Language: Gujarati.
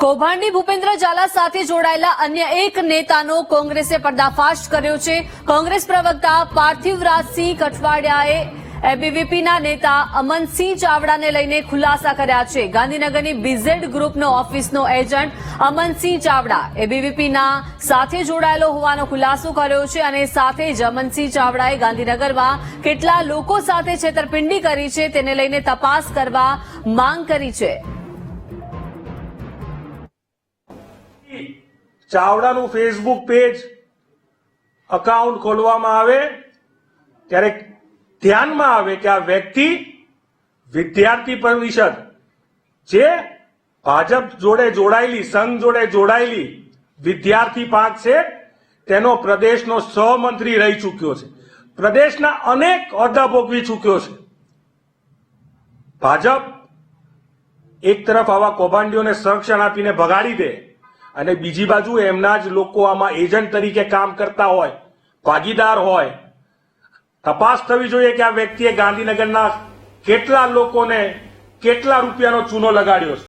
કૌભાંડી ભૂપેન્દ્ર ઝાલા સાથે જોડાયેલા અન્ય એક નેતાનો કોંગ્રેસે પર્દાફાશ કર્યો છે. કોંગ્રેસ પ્રવક્તા પાર્થિવરાજસિંહ કઠવાડિયાએ એબીવીપીના નેતા અમનસિંહ ચાવડાને લઈને ખુલાસા કર્યા છે. ગાંધીનગરની બીઝેડ ગ્રુપનો ઓફિસનો એજન્ટ અમનસિંહ ચાવડા એબીવીપીના સાથે જોડાયેલો હોવાનો ખુલાસો કર્યો છે અને સાથે જ અમનસિંહ ચાવડાએ ગાંધીનગરમાં કેટલા લોકો સાથે છેતરપિંડી કરી છે તેને લઈને તપાસ કરવા માંગ કરી છે. ચાવડાનું ફેસબુક પેજ અકાઉન્ટ ખોલવામાં આવે, ત્યારે ધ્યાનમાં આવે કે આ વ્યક્તિ વિદ્યાર્થી પરિષદ જે ભાજપ જોડે જોડાયેલી, સંઘ જોડે જોડાયેલી વિદ્યાર્થી પાંખ છે, તેનો પ્રદેશનો સહમંત્રી રહી ચૂક્યો છે. પ્રદેશના અનેક હોદ્દા ભોગવી ચૂક્યો છે. ભાજપ એક તરફ આવા કૌભાંડીઓને સંરક્ષણ આપીને ભગાડી દે અને બીજી બાજુ એમના જ લોકો આમાં એજન્ટ તરીકે કામ કરતા હોય, ભાગીદાર હોય. તપાસ થવી જોઈએ કે આ વ્યક્તિએ ગાંધીનગરના કેટલા લોકોને કેટલા રૂપિયાનો ચૂનો લગાડ્યો છે.